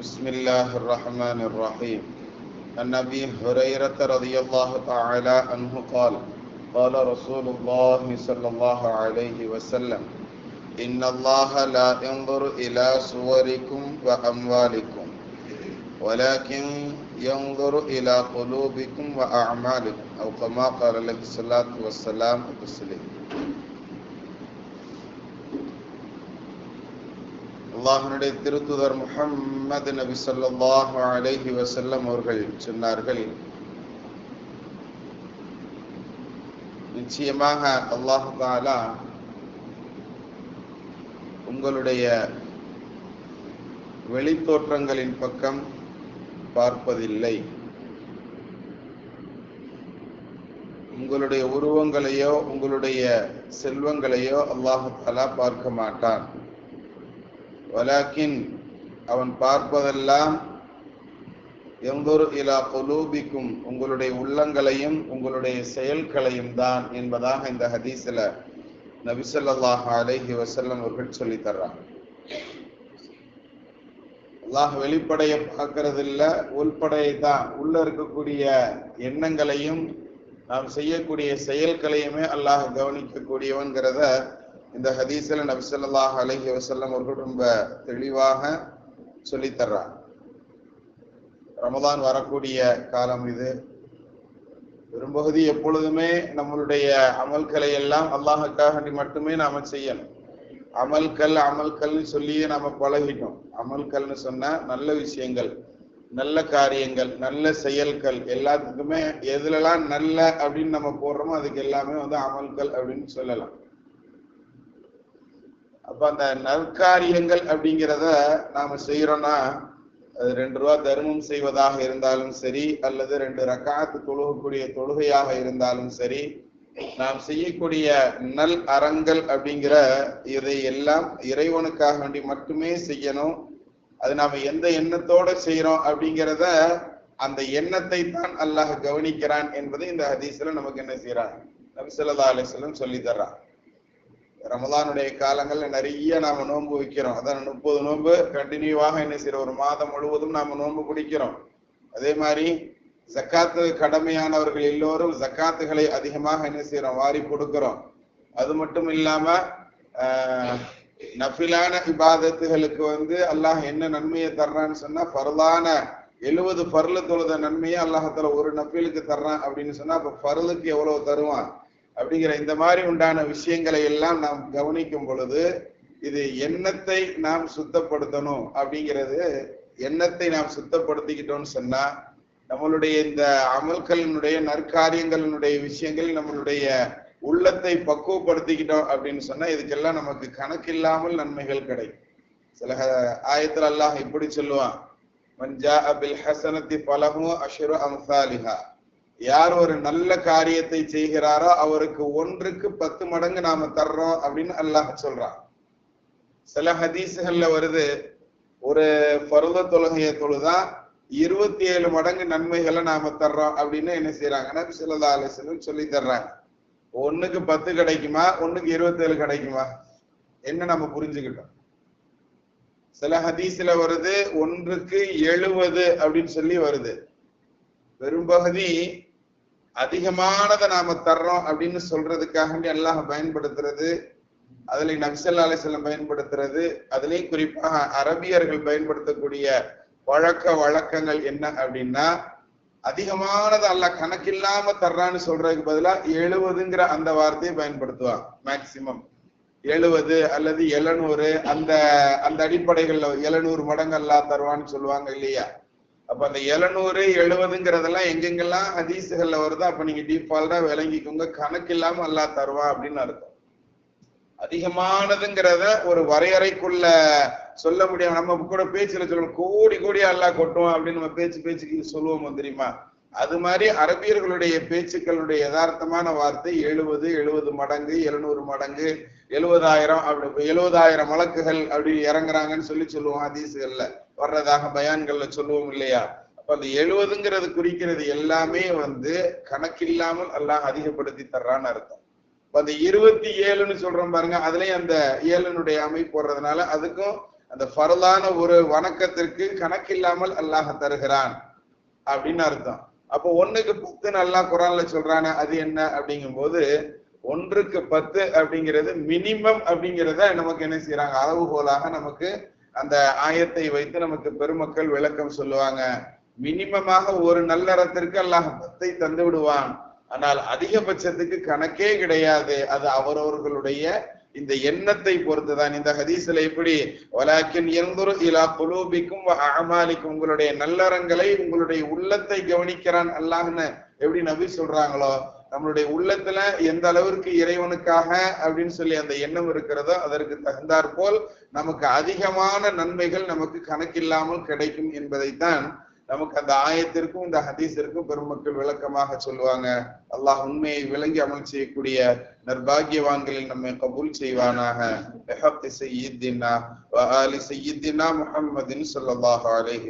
بسم الله الرحمن الرحيم. عن أبي هريرة رضي الله تعالى عنه قال قال رسول الله صلى الله عليه وسلم إن الله لا ينظر إلى صوركم وأموالكم ولكن ينظر إلى قلوبكم وأعمالكم أو كما قال عليه الصلاة والسلام அல்லாஹனுடைய திருத்துதர் முஹம்மது நபி சொல்லாஹு அலைஹி வசல்லம் அவர்கள் சொன்னார்கள். நிச்சயமாக அல்லாஹு தாலா உங்களுடைய வெளித்தோற்றங்களின் பக்கம் பார்ப்பதில்லை. உங்களுடைய உருவங்களையோ உங்களுடைய செல்வங்களையோ அல்லாஹு தாலா பார்க்க மாட்டான். வலாக்கின் அவன் பார்ப்பதெல்லாம் எந்தொரு இலா குலூபிக்கும் உங்களுடைய உள்ளங்களையும் உங்களுடைய செயல்களையும் தான் என்பதாக இந்த ஹதீஸில் நபிசல்லாஹ் அலைஹி வசல்லம் அவர்கள் சொல்லி தர்றாங்க. அல்லாஹ் வெளிப்படைய பார்க்கறது இல்ல உள்படையை தான். உள்ள இருக்கக்கூடிய எண்ணங்களையும் நாம் செய்யக்கூடிய செயல்களையுமே அல்லாஹ் கவனிக்கக்கூடியவன்கிறத இந்த ஹதீஸ்ல நபிசல்லாஹ் அலஹி வசல்லம் அவர்கள் ரொம்ப தெளிவாக சொல்லி ரமதான் வரக்கூடிய காலம் இது. பெரும்பகுதி எப்பொழுதுமே நம்மளுடைய அமல்களை எல்லாம் அல்லாஹுக்காக மட்டுமே நாம செய்யணும். அமல்கள் அமல்கள்னு சொல்லியே நாம பழகிட்டோம். அமல்கள்னு சொன்னா நல்ல விஷயங்கள் நல்ல காரியங்கள் நல்ல செயல்கள் எல்லாத்துக்குமே எதுலலாம் நல்ல அப்படின்னு நம்ம போடுறோமோ அதுக்கு எல்லாமே வந்து அமல்கள் அப்படின்னு சொல்லலாம். அப்ப அந்த நற்காரியங்கள் அப்படிங்கிறத நாம செய்யறோம்னா அது ரெண்டு ரூபா தர்மம் செய்வதாக இருந்தாலும் சரி அல்லது ரெண்டு ரக்காத்து தொழுகக்கூடிய தொழுகையாக இருந்தாலும் சரி நாம் செய்யக்கூடிய நல் அறங்கள் அப்படிங்கிற இதை எல்லாம் இறைவனுக்காக வேண்டி மட்டுமே செய்யணும். அது நாம எந்த எண்ணத்தோட செய்யறோம் அப்படிங்கிறத அந்த எண்ணத்தை தான் அல்லாஹ் கவனிக்கிறான் என்பதை இந்த ஹதீஸ்ல நமக்கு என்ன செய்யறான் நபிசல்லா அலிஸ்லம் சொல்லி தர்றான். ரமதானுடைய காலங்கள்ல நிறைய நாம நோன்பு வைக்கிறோம். அதான் முப்பது நோன்பு கண்டினியூவாக என்ன செய்யறோம்? ஒரு மாதம் முழுவதும் நாம நோன்பு பிடிக்கிறோம் அதே மாதிரி ஜக்காத்து கடமையானவர்கள் எல்லோரும் ஜக்காத்துகளை அதிகமாக என்ன செய்யறோம்? வாரி கொடுக்கிறோம். அது மட்டும் இல்லாம நஃபிலான இபாதத்துகளுக்கு வந்து அல்லாஹ் என்ன நன்மையை தர்றான்னு சொன்னா பரலான எழுபது பருள தொழுத நன்மையை அல்லாஹத்துல ஒரு நஃபிலுக்கு தர்றான் அப்படின்னு சொன்னா அப்ப பருளுக்கு எவ்வளவு தருவான்? அப்படிங்கிற இந்த மாதிரி உண்டான விஷயங்களை எல்லாம் நாம் கவனிக்கும் பொழுது இது எண்ணத்தை நாம் சுத்தப்படுத்தணும் அப்படிங்கிறது எண்ணத்தை நாம் சுத்தப்படுத்திக்கிட்டோம்னு சொன்னா நம்மளுடைய இந்த அமல்களினுடைய நற்காரியங்களினுடைய விஷயங்கள் நம்மளுடைய உள்ளத்தை பக்குவப்படுத்திக்கிட்டோம் அப்படின்னு சொன்னா இதுக்கெல்லாம் நமக்கு கணக்கில்லாமல் நன்மைகள் கிடைக்கும். சில ஆயத்துல அல்லாஹ் இப்படி சொல்லுவான் மஞ்சா அபில் ஹசனத்தி பலமு அஷுரு அம்சாலிஹா. யார் ஒரு நல்ல காரியத்தை செய்கிறாரோ அவருக்கு ஒன்றுக்கு பத்து மடங்கு நாம தர்றோம் அப்படின்னு அல்லாஹ் சொல்றான். சில ஹதீசுகள்ல வருது ஒரு பருவ தொழுகையை தொழுதா இருபத்தி ஏழு மடங்கு நன்மைகளை நாம தர்றோம் அப்படின்னு என்ன செய்யறாங்கன்னா சிலதா ஆலோசனை சொல்லி தர்றாங்க. ஒண்ணுக்கு பத்து கிடைக்குமா? ஒண்ணுக்கு இருபத்தி ஏழு கிடைக்குமா? என்ன நம்ம புரிஞ்சுக்கிட்டோம்? சில ஹதீஸ்ல வருது ஒன்றுக்கு எழுபது அப்படின்னு சொல்லி வருது. பெரும்பகுதி அதிகமானதை நாம தர்றோம் அப்படின்னு சொல்றதுக்காக அல்லாஹ் பயன்படுத்துறது அதுல நக்சல் அலிசல்லம் பயன்படுத்துறது அதுலயும் குறிப்பாக அரபியர்கள் பயன்படுத்தக்கூடிய வழக்க வழக்கங்கள் என்ன அப்படின்னா அதிகமானது அல்ல கணக்கில்லாம தர்றான்னு சொல்றதுக்கு பதிலா எழுபதுங்கிற அந்த வார்த்தையை பயன்படுத்துவான் மேக்சிமம் எழுபது அல்லது எழுநூறு அந்த அந்த அடிப்படைகள்ல எழுநூறு மடங்கு தருவான்னு சொல்லுவாங்க இல்லையா? அப்ப அந்த எழுநூறு எழுபதுங்கிறதெல்லாம் எங்கெங்கெல்லாம் ஹதீசுகள்ல வருதோ அப்ப நீங்க டீஃபால்ட்டா விளங்கிக்கோங்க. கணக்கு இல்லாம அல்லா தருவா அப்படின்னு அர்த்தம். அதிகமானதுங்கிறத ஒரு வரையறைக்குள்ள சொல்ல முடியும் நம்ம கூட பேச்சுல சொல்லணும் கோடி கோடி அல்லா கொட்டுவோம் அப்படின்னு நம்ம பேச்சு பேச்சுக்கு சொல்லுவோம் தெரியுமா? அது மாதிரி அரபியர்களுடைய பேச்சுக்களுடைய யதார்த்தமான வார்த்தை எழுபது எழுபது மடங்கு எழுநூறு மடங்கு எழுபதாயிரம் அப்படி எழுபதாயிரம் வழக்குகள் அப்படி இறங்குறாங்கன்னு சொல்லி சொல்லுவோம் ஹதீசுகள்ல. வர்றதாக பயான்கள்ல சொல்லுவோம் இல்லையா? அப்ப அந்த எழுபதுங்கிறது குறிக்கிறது எல்லாமே வந்து கணக்கில்லாமல் எல்லாம் அதிகப்படுத்தி தர்றான்னு அர்த்தம். அந்த இருபத்தி ஏழுன்னு சொல்றோம் பாருங்க அதுலயும் அந்த ஏழுனுடைய அமைப்பு போடுறதுனால அதுக்கும் அந்த ஃபரலான ஒரு வணக்கத்திற்கு கணக்கில்லாமல் அல்லாஹ் தருகிறான் அப்படின்னு அர்த்தம். அப்போ ஒண்ணுக்கு பத்து நல்லா குரான்ல சொல்றானே அது என்ன? அப்படிங்கும்போது ஒன்றுக்கு பத்து அப்படிங்கிறது மினிமம் அப்படிங்கிறத நமக்கு என்ன செய்யறாங்க அளவுகோலாக நமக்கு அந்த ஆயத்தை வைத்து நமக்கு பெருமக்கள் விளக்கம் சொல்லுவாங்க. மினிமமாக ஒரு நல்லறத்திற்கு அல்லாஹ் பத்தை தந்து விடுவான். ஆனால் அதிகபட்சத்துக்கு கணக்கே கிடையாது. அது அவரவர்களுடைய இந்த எண்ணத்தை பொறுத்துதான். இந்த ஹதீஸ்ல எப்படி வலாக்கின் எந்தொரு இலா குலூபிக்கும் அமாலிக்கும் உங்களுடைய நல்லறங்களை உங்களுடைய உள்ளத்தை கவனிக்கிறான் அல்லாஹ்னு எப்படி நபி சொல்றாங்களோ நம்மளுடைய உள்ளத்துல எந்த அளவிற்கு இறைவனுக்காக அப்படின்னு சொல்லி அந்த எண்ணம் இருக்கிறதோ அதற்கு தகுந்தாற் போல் நமக்கு அதிகமான நன்மைகள் நமக்கு கணக்கில்லாமல் கிடைக்கும் என்பதைத்தான் நமக்கு அந்த ஆயத்திற்கும் இந்த ஹதீஸிற்கும் பெருமக்கள் விளக்கமாக சொல்லுவாங்க. அல்லாஹ் உண்மையை விளங்கி அமல் செய்யக்கூடிய நர்பாகியவான்களில் நம்மை கபூல் செய்வானாக. செய்யித்தினா முஹம்மதின் ஸல்லல்லாஹு அலைஹி